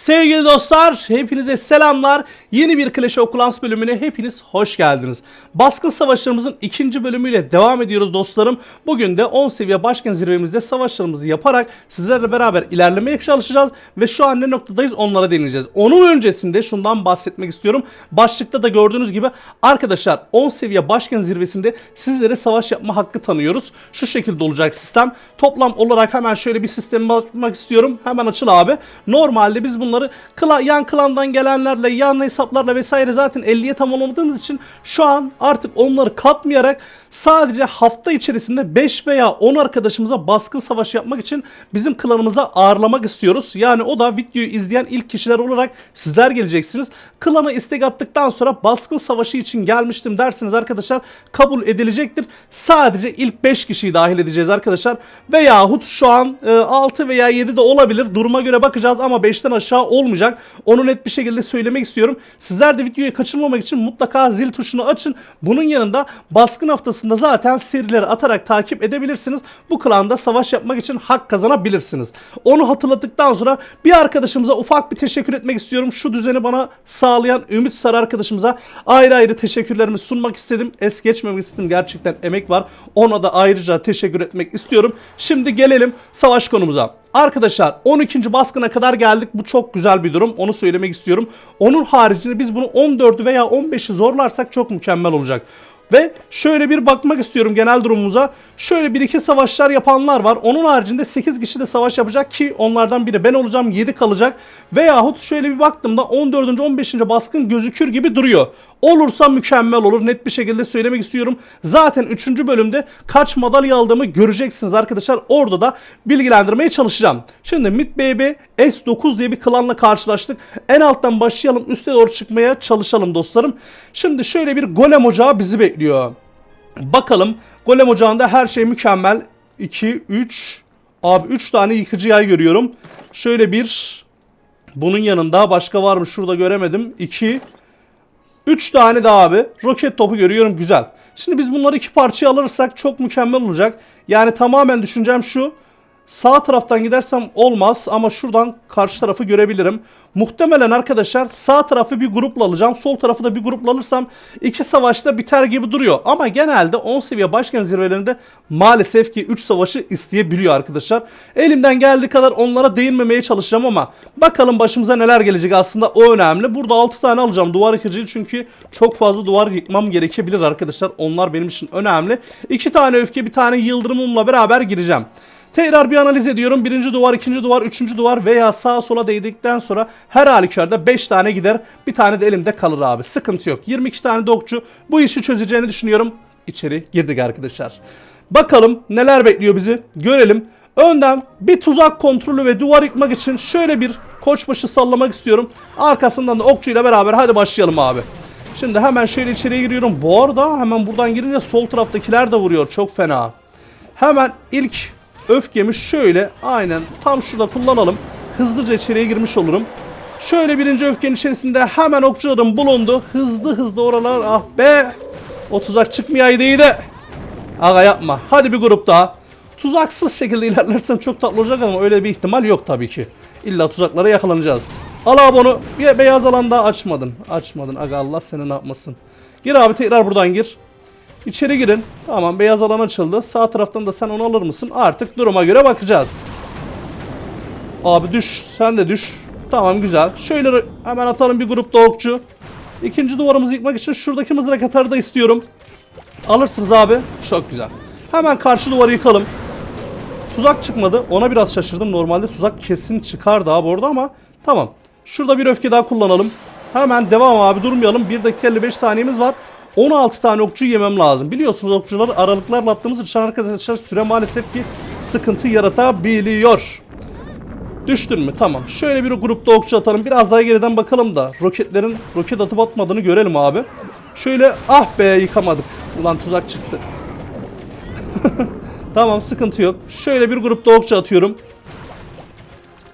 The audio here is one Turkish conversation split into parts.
Sevgili dostlar, hepinize selamlar. Yeni bir Clash of Clans bölümüne hepiniz hoş geldiniz. Baskın savaşlarımızın ikinci bölümüyle devam ediyoruz dostlarım. Bugün de 10 seviye başkan zirvemizde savaşlarımızı yaparak sizlerle beraber ilerlemeye çalışacağız. Ve şu an ne noktadayız onlara değineceğiz. Onun öncesinde şundan bahsetmek istiyorum. Başlıkta da gördüğünüz gibi arkadaşlar 10 seviye başkan zirvesinde sizlere savaş yapma hakkı tanıyoruz. Şu şekilde olacak sistem. Toplam olarak hemen şöyle bir sisteme bakmak istiyorum. Hemen açıl abi. Normalde biz bunları kla, yan klandan gelenlerle, yan hesaplarla vesaire zaten 50'ye tamamlamadığımız için şu an artık onları katmayarak sadece hafta içerisinde 5 veya 10 arkadaşımıza baskın savaş yapmak için bizim klanımızda ağırlamak istiyoruz. Yani o da videoyu izleyen ilk kişiler olarak sizler geleceksiniz. Klana istek attıktan sonra baskın savaşı için gelmiştim dersiniz arkadaşlar kabul edilecektir. Sadece ilk 5 kişiyi dahil edeceğiz arkadaşlar. Veyahut şu an e, 6 veya 7 de olabilir. Duruma göre bakacağız ama 5'ten aşağı olmayacak. Onu net bir şekilde söylemek istiyorum. Sizler de videoyu kaçırmamak için mutlaka zil tuşunu açın. Bunun yanında baskın haftasında zaten serileri atarak takip edebilirsiniz. Bu klanda savaş yapmak için hak kazanabilirsiniz. Onu hatırlattıktan sonra bir arkadaşımıza ufak bir teşekkür etmek istiyorum. Şu düzeni bana sağlayan Ümit Sarı arkadaşımıza ayrı ayrı teşekkürlerimi sunmak istedim. Es geçmemek istedim. Gerçekten emek var. Ona da ayrıca teşekkür etmek istiyorum. Şimdi gelelim savaş konumuza. Arkadaşlar 12. baskına kadar geldik. Bu çok güzel bir durum. Onu söylemek istiyorum. Onun haricinde biz bunu 14'ü veya 15'i zorlarsak çok mükemmel olacak. Ve şöyle bir bakmak istiyorum genel durumumuza. Şöyle bir iki savaşlar yapanlar var. Onun haricinde 8 kişi de savaş yapacak ki onlardan biri ben olacağım 7 kalacak. Veyahut şöyle bir baktığımda 14. 15. baskın gözükür gibi duruyor. Olursa mükemmel olur. Net bir şekilde söylemek istiyorum. Zaten 3. bölümde kaç madalya aldığımı göreceksiniz arkadaşlar. Orada da bilgilendirmeye çalışacağım. Şimdi Mid BB S9 diye bir klanla karşılaştık. En alttan başlayalım. Üste doğru çıkmaya çalışalım dostlarım. Şimdi şöyle bir golem ocağı bizi bekliyor. Bakalım golem ocağında her şey mükemmel. 2, 3, abi 3 tane yıkıcı yay görüyorum. Şöyle bir bunun yanında başka var mı? Şurada göremedim. 2 3 tane daha abi. Roket topu görüyorum güzel. Şimdi biz bunları iki parçaya alırsak çok mükemmel olacak. Yani tamamen düşüncem şu. Sağ taraftan gidersem olmaz ama şuradan karşı tarafı görebilirim. Muhtemelen arkadaşlar sağ tarafı bir grupla alacağım. Sol tarafı da bir grupla alırsam iki savaşta biter gibi duruyor. Ama genelde 10 seviye başkan zirvelerinde maalesef ki 3 savaşı isteyebiliyor arkadaşlar. Elimden geldiği kadar onlara değinmemeye çalışacağım ama bakalım başımıza neler gelecek aslında o önemli. Burada 6 tane alacağım duvar yıkıcıyı çünkü çok fazla duvar yıkmam gerekebilir arkadaşlar. Onlar benim için önemli. 2 tane öfke bir tane yıldırımımla beraber gireceğim. Tekrar bir analiz ediyorum. Birinci duvar, ikinci duvar, üçüncü duvar veya sağa sola değdikten sonra her halükarda 5 tane gider. Bir tane de elimde kalır abi. Sıkıntı yok. 22 tane dokçu bu işi çözeceğini düşünüyorum. İçeri girdik arkadaşlar. Bakalım neler bekliyor bizi. Görelim. Önden bir tuzak kontrolü ve duvar yıkmak için şöyle bir koçbaşı sallamak istiyorum. Arkasından da okçuyla beraber hadi başlayalım abi. Şimdi hemen şöyle içeriye giriyorum. Bu arada hemen buradan girince sol taraftakiler de vuruyor. Çok fena. Hemen ilk öfkemi şöyle aynen tam şurada kullanalım. Hızlıca içeriye girmiş olurum. Şöyle birinci öfkenin içerisinde hemen okçularım bulundu. Hızlı hızlı oralar ah be. O tuzak çıkmayaydı iyi de. Aga yapma. Hadi bir grup daha. Tuzaksız şekilde ilerlersem çok tatlı olacak ama öyle bir ihtimal yok tabii ki. İlla tuzaklara yakalanacağız. Al abi onu. Bir beyaz alanda açmadın. Açmadın. Aga Allah seni ne yapmasın. Gir abi tekrar buradan gir. İçeri girin. Tamam beyaz alan açıldı. Sağ taraftan da sen onu alır mısın? Artık duruma göre bakacağız. Abi düş. Sen de düş. Tamam güzel. Şöyle hemen atalım bir grup okçu. İkinci duvarımızı yıkmak için şuradaki mızrak atarı da istiyorum. Alırsınız abi. Çok güzel. Hemen karşı duvarı yıkalım. Tuzak çıkmadı. Ona biraz şaşırdım. Normalde tuzak kesin çıkar daha bu ama tamam. Şurada bir öfke daha kullanalım. Hemen devam abi durmayalım. 1 dakika 55 saniyemiz var. 16 tane okçu yemem lazım. Biliyorsunuz okçuları aralıklarla attığımız için arkadaşlar süre maalesef ki sıkıntı yaratabiliyor. Düştün mü? Tamam. Şöyle bir grupta okçu atalım. Biraz daha geriden bakalım da roketlerin roket atıp atmadığını görelim abi. Şöyle ah be yıkamadık. Ulan tuzak çıktı. tamam sıkıntı yok. Şöyle bir grupta okçu atıyorum.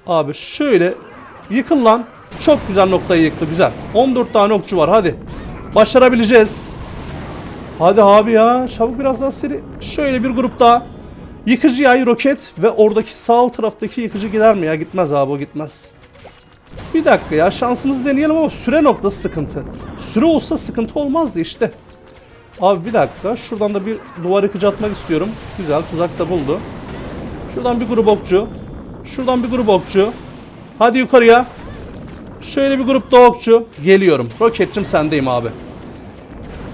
Abi şöyle yıkıl lan. Çok güzel noktayı yıktı güzel. 14 tane okçu var hadi. Başarabileceğiz. Hadi abi ya. Çabuk biraz daha seri. Şöyle bir grup daha. Yıkıcı yay roket ve oradaki sağ taraftaki yıkıcı gider mi ya? Gitmez abi o gitmez. Bir dakika ya şansımızı deneyelim ama süre noktası sıkıntı. Süre olsa sıkıntı olmazdı işte. Abi bir dakika şuradan da bir duvar yıkıcı atmak istiyorum. Güzel tuzak da buldu. Şuradan bir grup okçu. Şuradan bir grup okçu. Hadi yukarıya. Şöyle bir grup da okçu. Geliyorum. Roketçim sendeyim abi.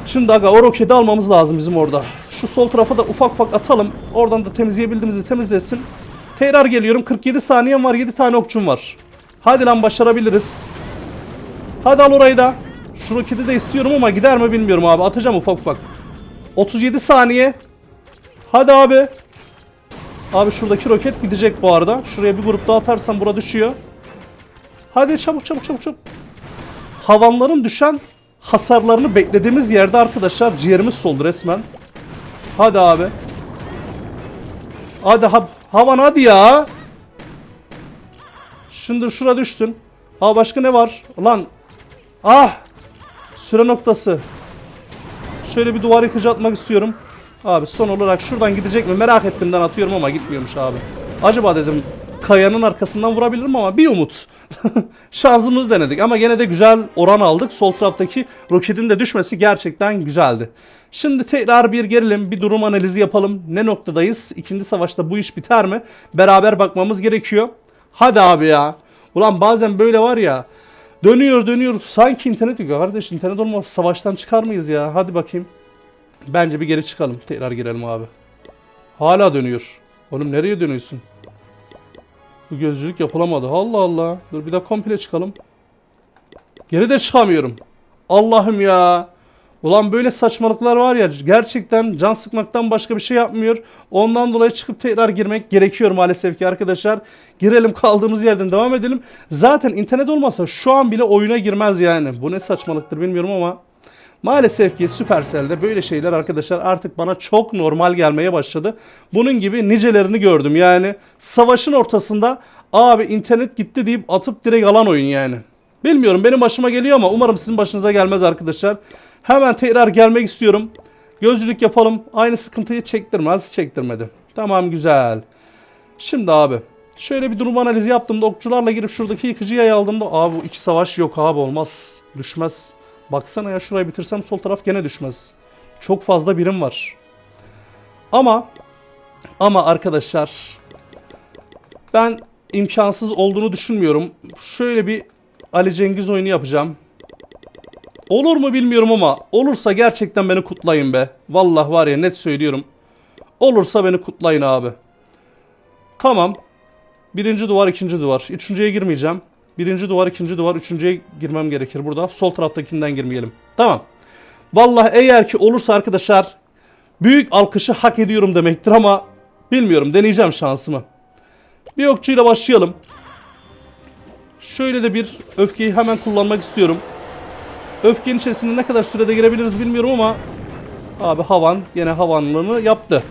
Şimdi aga o roketi almamız lazım bizim orada. Şu sol tarafa da ufak ufak atalım. Oradan da temizleyebildiğimizi temizlesin. Tekrar geliyorum. 47 saniyem var. 7 tane okçum var. Hadi lan başarabiliriz. Hadi al orayı da. Şu roketi de istiyorum ama gider mi bilmiyorum abi. Atacağım ufak ufak. 37 saniye. Hadi abi. Abi şuradaki roket gidecek bu arada. Şuraya bir grup daha atarsam bura düşüyor. Hadi çabuk çabuk çabuk çabuk. Havanların düşen hasarlarını beklediğimiz yerde arkadaşlar ciğerimiz soldu resmen. Hadi abi. Hadi ha havan hadi ya. Şundur şura düştün. Ha başka ne var? Lan. Ah. Süre noktası. Şöyle bir duvar yıkıcı atmak istiyorum. Abi son olarak şuradan gidecek mi? Merak ettiğimden atıyorum ama gitmiyormuş abi. Acaba dedim kayanın arkasından vurabilirim ama bir umut. Şansımızı denedik ama gene de güzel oran aldık. Sol taraftaki roketin de düşmesi gerçekten güzeldi. Şimdi tekrar bir gelelim, bir durum analizi yapalım. Ne noktadayız? İkinci savaşta bu iş biter mi? Beraber bakmamız gerekiyor. Hadi abi ya. Ulan bazen böyle var ya. Dönüyor dönüyor. Sanki internet yok. Kardeş internet olmasa savaştan çıkar mıyız ya? Hadi bakayım. Bence bir geri çıkalım. Tekrar girelim abi. Hala dönüyor. Oğlum nereye dönüyorsun? Bu gözcülük yapılamadı. Allah Allah. Dur bir daha komple çıkalım. Geri de çıkamıyorum. Allah'ım ya. Ulan böyle saçmalıklar var ya gerçekten can sıkmaktan başka bir şey yapmıyor. Ondan dolayı çıkıp tekrar girmek gerekiyor maalesef ki arkadaşlar. Girelim kaldığımız yerden devam edelim. Zaten internet olmasa şu an bile oyuna girmez yani. Bu ne saçmalıktır bilmiyorum ama Maalesef ki Supercell'de böyle şeyler arkadaşlar artık bana çok normal gelmeye başladı. Bunun gibi nicelerini gördüm yani. Savaşın ortasında abi internet gitti deyip atıp direkt alan oyun yani. Bilmiyorum benim başıma geliyor ama umarım sizin başınıza gelmez arkadaşlar. Hemen tekrar gelmek istiyorum. Gözlülük yapalım. Aynı sıkıntıyı çektirmez. Çektirmedi. Tamam güzel. Şimdi abi. Şöyle bir durum analizi yaptığımda okçularla girip şuradaki yıkıcı yayı aldığımda abi bu iki savaş yok abi olmaz. Düşmez. Baksana ya şurayı bitirsem sol taraf gene düşmez. Çok fazla birim var. Ama ama arkadaşlar ben imkansız olduğunu düşünmüyorum. Şöyle bir Ali Cengiz oyunu yapacağım. Olur mu bilmiyorum ama olursa gerçekten beni kutlayın be. Vallahi var ya net söylüyorum. Olursa beni kutlayın abi. Tamam. Birinci duvar, ikinci duvar. Üçüncüye girmeyeceğim. Birinci duvar, ikinci duvar, üçüncüye girmem gerekir burada. Sol taraftakinden girmeyelim. Tamam. Vallahi eğer ki olursa arkadaşlar büyük alkışı hak ediyorum demektir ama bilmiyorum deneyeceğim şansımı. Bir okçuyla başlayalım. Şöyle de bir öfkeyi hemen kullanmak istiyorum. Öfkenin içerisinde ne kadar sürede girebiliriz bilmiyorum ama abi havan yine havanlığını yaptı.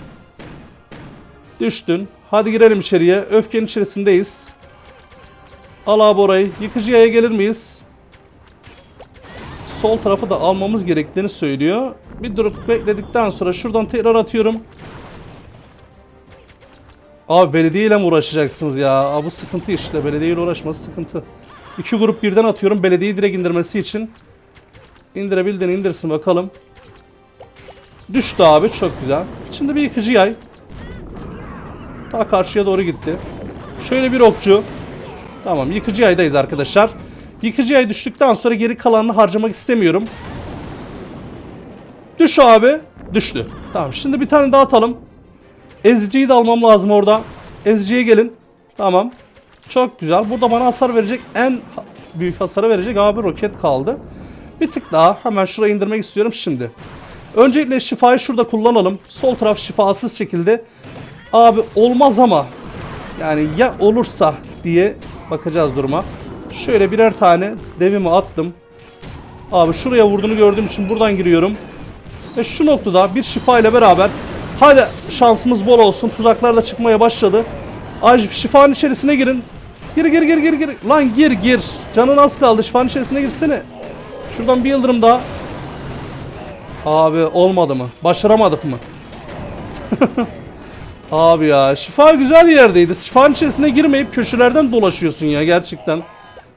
Düştün. Hadi girelim içeriye. Öfkenin içerisindeyiz. Al abi orayı. Yıkıcı yaya gelir miyiz? Sol tarafı da almamız gerektiğini söylüyor. Bir durup bekledikten sonra şuradan tekrar atıyorum. Abi belediyeyle mi uğraşacaksınız ya? Abi bu sıkıntı işte. Belediyeyle uğraşması sıkıntı. İki grup birden atıyorum. Belediyeyi direkt indirmesi için. İndirebildiğini indirsin bakalım. Düştü abi. Çok güzel. Şimdi bir yıkıcı yay. Ta karşıya doğru gitti. Şöyle bir okçu. Tamam yıkıcı yaydayız arkadaşlar. Yıkıcı yay düştükten sonra geri kalanını harcamak istemiyorum. Düş abi. Düştü. Tamam şimdi bir tane daha atalım. Eziciyi de almam lazım orada. Eziciye gelin. Tamam. Çok güzel. Burada bana hasar verecek en büyük hasarı verecek abi roket kaldı. Bir tık daha hemen şuraya indirmek istiyorum şimdi. Öncelikle şifayı şurada kullanalım. Sol taraf şifasız şekilde. Abi olmaz ama yani ya olursa diye bakacağız duruma. Şöyle birer tane devimi attım. Abi şuraya vurduğunu gördüğüm için buradan giriyorum. Ve şu noktada bir şifa ile beraber hadi şansımız bol olsun. Tuzaklar da çıkmaya başladı. Ay şifanın içerisine girin. Gir gir gir gir gir. Lan gir gir. Canın az kaldı. Şifanın içerisine girsene. Şuradan bir yıldırım daha. Abi olmadı mı? Başaramadık mı? Abi ya şifa güzel yerdeydi. Şifanın içerisine girmeyip köşelerden dolaşıyorsun ya gerçekten.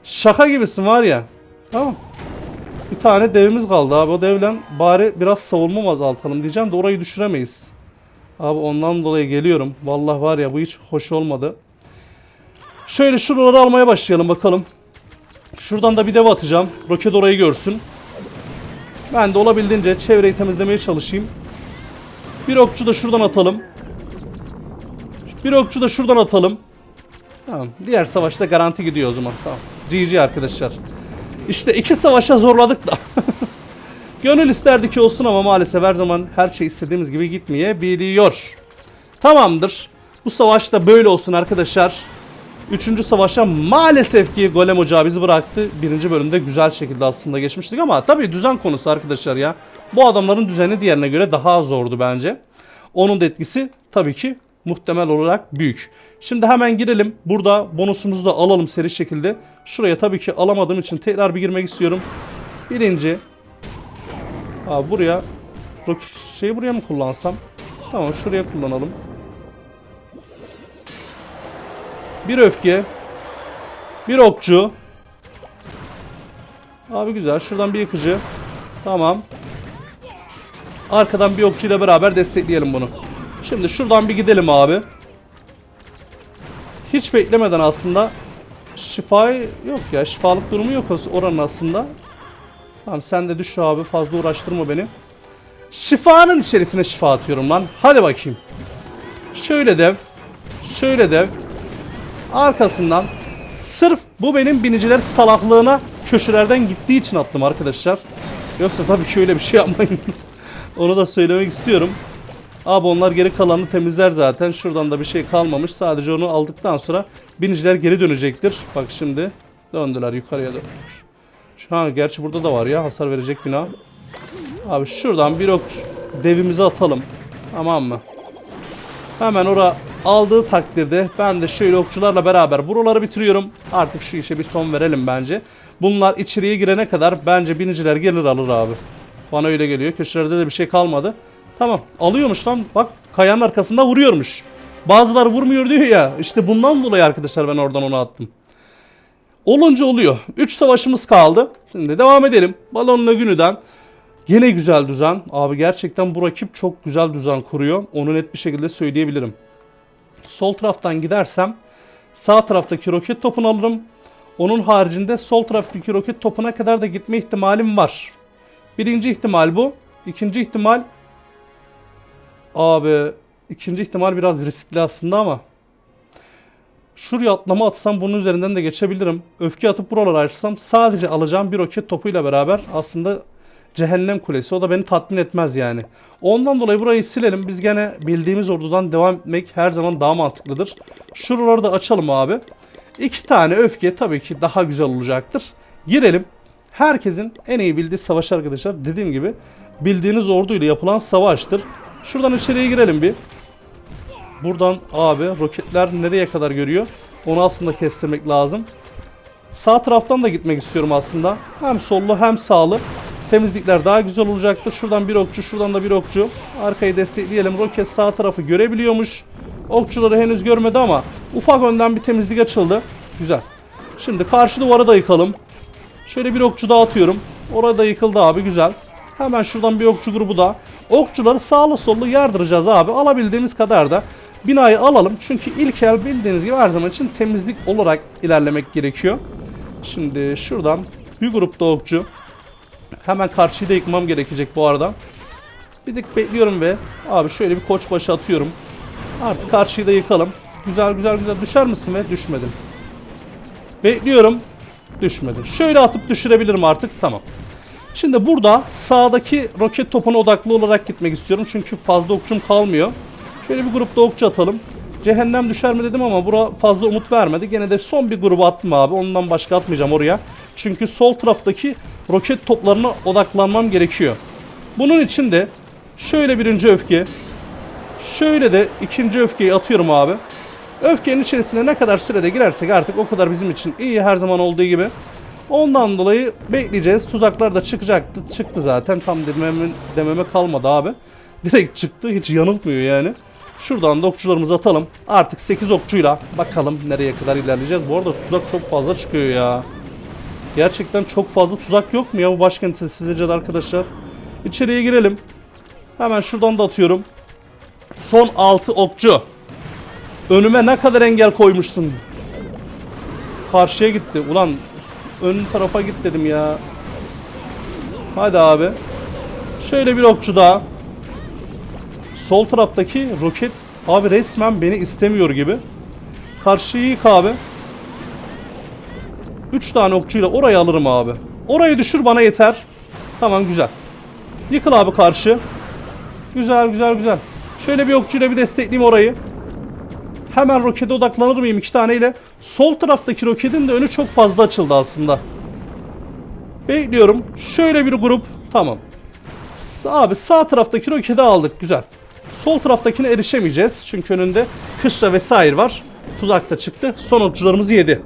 Şaka gibisin var ya. Tamam. Bir tane devimiz kaldı abi. O devlen bari biraz savunma azaltalım diyeceğim de orayı düşüremeyiz. Abi ondan dolayı geliyorum. Vallahi var ya bu hiç hoş olmadı. Şöyle şuraları almaya başlayalım bakalım. Şuradan da bir dev atacağım. Roket orayı görsün. Ben de olabildiğince çevreyi temizlemeye çalışayım. Bir okçu da şuradan atalım. Bir okçu da şuradan atalım. Tamam. Diğer savaşta garanti gidiyor o zaman. Tamam. GG arkadaşlar. İşte iki savaşa zorladık da. Gönül isterdi ki olsun ama maalesef her zaman her şey istediğimiz gibi gitmeyebiliyor. Tamamdır. Bu savaşta böyle olsun arkadaşlar. Üçüncü savaşa maalesef ki Golem Ocağı bizi bıraktı. Birinci bölümde güzel şekilde aslında geçmiştik ama tabii düzen konusu arkadaşlar ya. Bu adamların düzeni diğerine göre daha zordu bence. Onun da etkisi tabii ki muhtemel olarak büyük. Şimdi hemen girelim. Burada bonusumuzu da alalım seri şekilde. Şuraya tabii ki alamadığım için tekrar bir girmek istiyorum. Birinci. Abi buraya şeyi buraya mı kullansam? Tamam şuraya kullanalım. Bir öfke. Bir okçu. Abi güzel. Şuradan bir yıkıcı. Tamam. Arkadan bir okçuyla beraber destekleyelim bunu. Şimdi şuradan bir gidelim abi. Hiç beklemeden aslında şifa yok ya. Şifalık durumu yok oranın aslında. Tamam sen de düş abi. Fazla uğraştırma beni. Şifanın içerisine şifa atıyorum lan. Hadi bakayım. Şöyle dev. Şöyle dev. Arkasından sırf bu benim biniciler salaklığına köşelerden gittiği için attım arkadaşlar. Yoksa tabii ki öyle bir şey yapmayın. Onu da söylemek istiyorum. Abi onlar geri kalanını temizler zaten. Şuradan da bir şey kalmamış. Sadece onu aldıktan sonra biniciler geri dönecektir. Bak şimdi döndüler yukarıya döndüler. An gerçi burada da var ya hasar verecek bina. Abi şuradan bir ok devimizi atalım. Tamam mı? Hemen ora aldığı takdirde ben de şöyle okçularla beraber buraları bitiriyorum. Artık şu işe bir son verelim bence. Bunlar içeriye girene kadar bence biniciler gelir alır abi. Bana öyle geliyor. Köşelerde de bir şey kalmadı. Tamam alıyormuş lan. Bak kayanın arkasında vuruyormuş. Bazıları vurmuyor diyor ya. İşte bundan dolayı arkadaşlar ben oradan onu attım. Olunca oluyor. 3 savaşımız kaldı. Şimdi devam edelim. Balonla günüden. Yine güzel düzen. Abi gerçekten bu rakip çok güzel düzen kuruyor. Onu net bir şekilde söyleyebilirim. Sol taraftan gidersem sağ taraftaki roket topunu alırım. Onun haricinde sol taraftaki roket topuna kadar da gitme ihtimalim var. Birinci ihtimal bu. İkinci ihtimal abi ikinci ihtimal biraz riskli aslında ama Şuraya atlama atsam bunun üzerinden de geçebilirim. Öfke atıp buraları açsam sadece alacağım bir roket topuyla beraber aslında cehennem kulesi. O da beni tatmin etmez yani. Ondan dolayı burayı silelim. Biz gene bildiğimiz ordudan devam etmek her zaman daha mantıklıdır. Şuraları da açalım abi. İki tane öfke tabii ki daha güzel olacaktır. Girelim. Herkesin en iyi bildiği savaş arkadaşlar. Dediğim gibi bildiğiniz orduyla yapılan savaştır. Şuradan içeriye girelim bir. Buradan abi roketler nereye kadar görüyor? Onu aslında kestirmek lazım. Sağ taraftan da gitmek istiyorum aslında. Hem sollu hem sağlı. Temizlikler daha güzel olacaktır. Şuradan bir okçu, şuradan da bir okçu. Arkayı destekleyelim. Roket sağ tarafı görebiliyormuş. Okçuları henüz görmedi ama ufak önden bir temizlik açıldı. Güzel. Şimdi karşı duvarı da yıkalım. Şöyle bir okçu daha atıyorum. Orada yıkıldı abi güzel. Hemen şuradan bir okçu grubu da. Okçuları sağlı sollu yardıracağız abi. Alabildiğimiz kadar da binayı alalım. Çünkü ilk el bildiğiniz gibi her zaman için temizlik olarak ilerlemek gerekiyor. Şimdi şuradan bir grupta okçu. Hemen karşıyı da yıkmam gerekecek bu arada. Bir dik bekliyorum ve abi şöyle bir koç başı atıyorum. Artık karşıyı da yıkalım. Güzel güzel güzel düşer misin ve düşmedim. Bekliyorum. Düşmedi. Şöyle atıp düşürebilirim artık. Tamam. Şimdi burada sağdaki roket topuna odaklı olarak gitmek istiyorum. Çünkü fazla okçum kalmıyor. Şöyle bir grupta okçu atalım. Cehennem düşer mi dedim ama bura fazla umut vermedi. Gene de son bir grubu attım abi. Ondan başka atmayacağım oraya. Çünkü sol taraftaki roket toplarına odaklanmam gerekiyor. Bunun için de şöyle birinci öfke. Şöyle de ikinci öfkeyi atıyorum abi. Öfkenin içerisine ne kadar sürede girersek artık o kadar bizim için iyi her zaman olduğu gibi. Ondan dolayı bekleyeceğiz. Tuzaklar da çıkacaktı. Çıktı zaten. Tam dememe, dememe kalmadı abi. Direkt çıktı. Hiç yanıltmıyor yani. Şuradan da okçularımızı atalım. Artık 8 okçuyla bakalım nereye kadar ilerleyeceğiz. Bu arada tuzak çok fazla çıkıyor ya. Gerçekten çok fazla tuzak yok mu ya bu başkentte sizce de arkadaşlar? İçeriye girelim. Hemen şuradan da atıyorum. Son 6 okçu. Önüme ne kadar engel koymuşsun. Karşıya gitti. Ulan ön tarafa git dedim ya. Hadi abi. Şöyle bir okçu daha. Sol taraftaki roket abi resmen beni istemiyor gibi. Karşıyı yık abi. 3 tane okçuyla orayı alırım abi. Orayı düşür bana yeter. Tamam güzel. Yıkıl abi karşı. Güzel güzel güzel. Şöyle bir okçuyla bir destekleyeyim orayı. Hemen rokete odaklanır mıyım iki taneyle? Sol taraftaki roketin de önü çok fazla açıldı aslında. Bekliyorum. Şöyle bir grup. Tamam. Abi sağ taraftaki roketi aldık. Güzel. Sol taraftakine erişemeyeceğiz. Çünkü önünde kışla vesaire var. Tuzak da çıktı. Son okçularımızı yedi.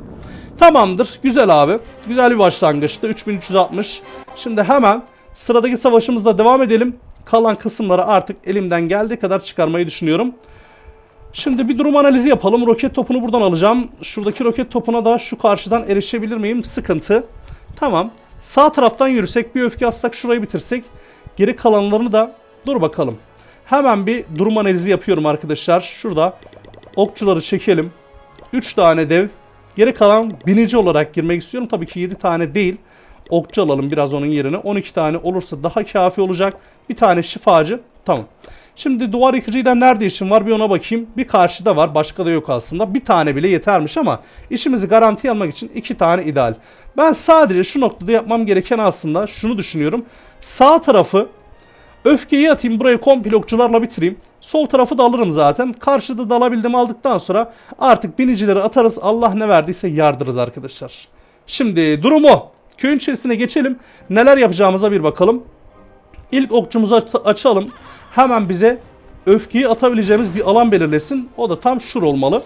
Tamamdır. Güzel abi. Güzel bir başlangıçtı. 3360. Şimdi hemen sıradaki savaşımızla devam edelim. Kalan kısımları artık elimden geldiği kadar çıkarmayı düşünüyorum. Şimdi bir durum analizi yapalım. Roket topunu buradan alacağım. Şuradaki roket topuna da şu karşıdan erişebilir miyim? Sıkıntı. Tamam. Sağ taraftan yürüsek bir öfke atsak şurayı bitirsek. Geri kalanlarını da dur bakalım. Hemen bir durum analizi yapıyorum arkadaşlar. Şurada okçuları çekelim. 3 tane dev. Geri kalan binici olarak girmek istiyorum. Tabii ki 7 tane değil. Okçu alalım biraz onun yerine. 12 tane olursa daha kafi olacak. Bir tane şifacı. Tamam. Şimdi duvar yıkıcıyla nerede işim var bir ona bakayım. Bir karşıda var başka da yok aslında. Bir tane bile yetermiş ama işimizi garantiye almak için iki tane ideal. Ben sadece şu noktada yapmam gereken aslında şunu düşünüyorum. Sağ tarafı öfkeyi atayım burayı komple okçularla bitireyim. Sol tarafı da alırım zaten. Karşıda da alabildim aldıktan sonra artık binicileri atarız. Allah ne verdiyse yardırız arkadaşlar. Şimdi durumu köyün içerisine geçelim. Neler yapacağımıza bir bakalım. İlk okçumuzu aç- açalım. Hemen bize öfkeyi atabileceğimiz bir alan belirlesin. O da tam şur olmalı.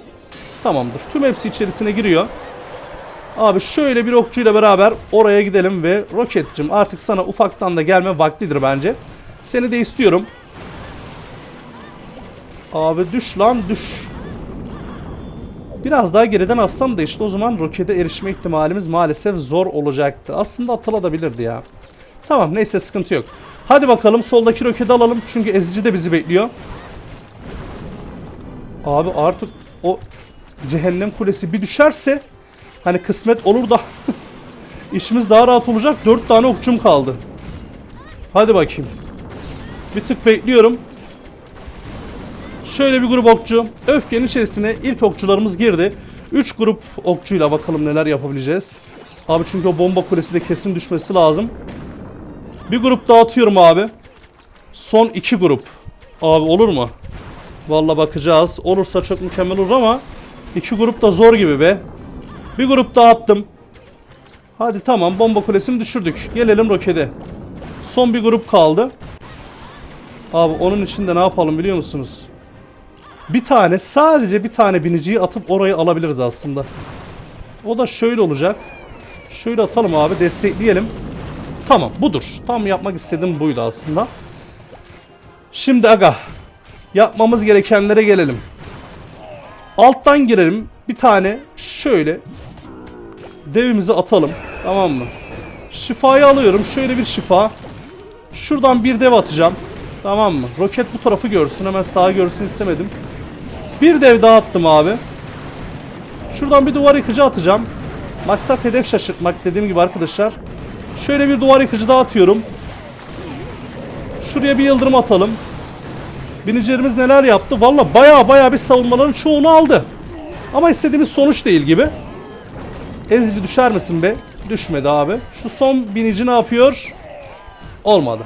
Tamamdır. Tüm hepsi içerisine giriyor. Abi şöyle bir okçuyla beraber oraya gidelim ve roketçim artık sana ufaktan da gelme vaktidir bence. Seni de istiyorum. Abi düş lan düş. Biraz daha geriden atsam da işte o zaman rokete erişme ihtimalimiz maalesef zor olacaktı. Aslında atılabilirdi ya. Tamam neyse sıkıntı yok. Hadi bakalım soldaki roketi alalım. Çünkü ezici de bizi bekliyor. Abi artık o cehennem kulesi bir düşerse hani kısmet olur da işimiz daha rahat olacak. 4 tane okçum kaldı. Hadi bakayım. Bir tık bekliyorum. Şöyle bir grup okçu. Öfkenin içerisine ilk okçularımız girdi. 3 grup okçuyla bakalım neler yapabileceğiz. Abi çünkü o bomba kulesi de kesin düşmesi lazım. Bir grup dağıtıyorum abi. Son iki grup. Abi olur mu? Vallahi bakacağız. Olursa çok mükemmel olur ama iki grup da zor gibi be. Bir grup dağıttım. Hadi tamam bomba kulesini düşürdük. Gelelim rokete. Son bir grup kaldı. Abi onun için de ne yapalım biliyor musunuz? Bir tane sadece bir tane biniciyi atıp orayı alabiliriz aslında. O da şöyle olacak. Şöyle atalım abi destekleyelim. Tamam budur. Tam yapmak istediğim buydu aslında. Şimdi aga yapmamız gerekenlere gelelim. Alttan girelim. Bir tane şöyle devimizi atalım. Tamam mı? Şifayı alıyorum. Şöyle bir şifa. Şuradan bir dev atacağım. Tamam mı? Roket bu tarafı görsün. Hemen sağa görsün istemedim. Bir dev daha attım abi. Şuradan bir duvar yıkıcı atacağım. Maksat hedef şaşırtmak dediğim gibi arkadaşlar. Şöyle bir duvar yıkıcı daha atıyorum. Şuraya bir yıldırım atalım. Binicilerimiz neler yaptı? Valla baya baya bir savunmaların çoğunu aldı. Ama istediğimiz sonuç değil gibi. Ezici düşer misin be? Düşmedi abi. Şu son binici ne yapıyor? Olmadı.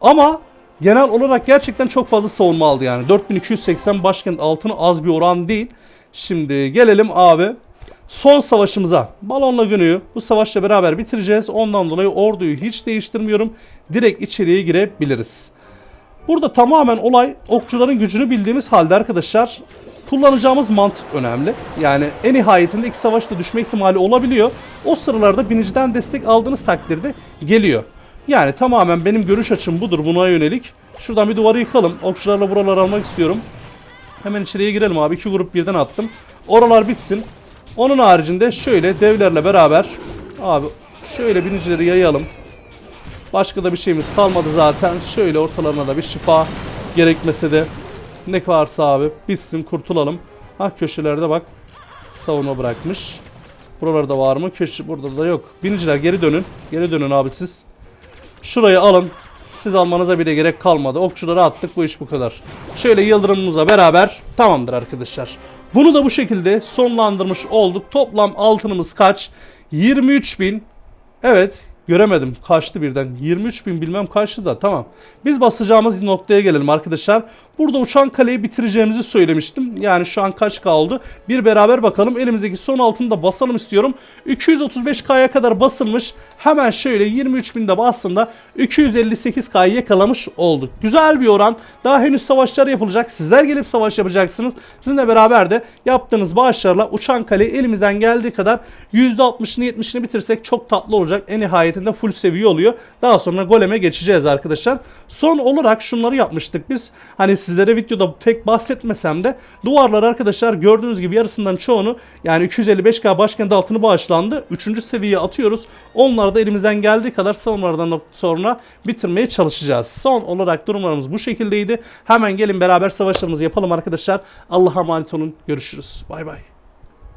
Ama genel olarak gerçekten çok fazla savunma aldı yani. 4280 başkent altını az bir oran değil. Şimdi gelelim abi son savaşımıza. Balonla günüyü bu savaşla beraber bitireceğiz. Ondan dolayı orduyu hiç değiştirmiyorum. Direkt içeriye girebiliriz. Burada tamamen olay okçuların gücünü bildiğimiz halde arkadaşlar kullanacağımız mantık önemli. Yani en nihayetinde iki savaşta düşme ihtimali olabiliyor. O sıralarda biniciden destek aldığınız takdirde geliyor. Yani tamamen benim görüş açım budur buna yönelik. Şuradan bir duvarı yıkalım. Okçularla buraları almak istiyorum. Hemen içeriye girelim abi. İki grup birden attım. Oralar bitsin. Onun haricinde şöyle devlerle beraber abi Şöyle binicileri yayalım. Başka da bir şeyimiz kalmadı zaten. Şöyle ortalarına da bir şifa gerekmese de ne varsa abi bitsin kurtulalım. Ha köşelerde bak savunma bırakmış. Buralarda var mı? Köşe burada da yok. Biniciler geri dönün. Geri dönün abi siz. Şurayı alın. Siz almanıza bile gerek kalmadı. Okçuları attık bu iş bu kadar. Şöyle yıldırımımızla beraber tamamdır arkadaşlar. Bunu da bu şekilde sonlandırmış olduk. Toplam altınımız kaç? 23.000. Evet göremedim. Kaçtı birden. 23 bin bilmem kaçtı da tamam. Biz basacağımız noktaya gelelim arkadaşlar. Burada uçan kaleyi bitireceğimizi söylemiştim. Yani şu an kaç kaldı? Bir beraber bakalım. Elimizdeki son altını da basalım istiyorum. 235K'ya kadar basılmış. Hemen şöyle 23 binde bastığında 258K'yı yakalamış olduk. Güzel bir oran. Daha henüz savaşlar yapılacak. Sizler gelip savaş yapacaksınız. Sizinle beraber de yaptığınız bağışlarla uçan kaleyi elimizden geldiği kadar %60'ını 70'ini bitirsek çok tatlı olacak. En nihayetinde full seviye oluyor. Daha sonra goleme geçeceğiz arkadaşlar. Son olarak şunları yapmıştık biz. Hani sizlere videoda pek bahsetmesem de duvarlar arkadaşlar gördüğünüz gibi yarısından çoğunu yani 255k başkent altını bağışlandı. 3. seviyeye atıyoruz. Onları da elimizden geldiği kadar savunmalardan sonra bitirmeye çalışacağız. Son olarak durumlarımız bu şekildeydi. Hemen gelin beraber savaşlarımızı yapalım arkadaşlar. Allah'a emanet olun. Görüşürüz. Bay bay.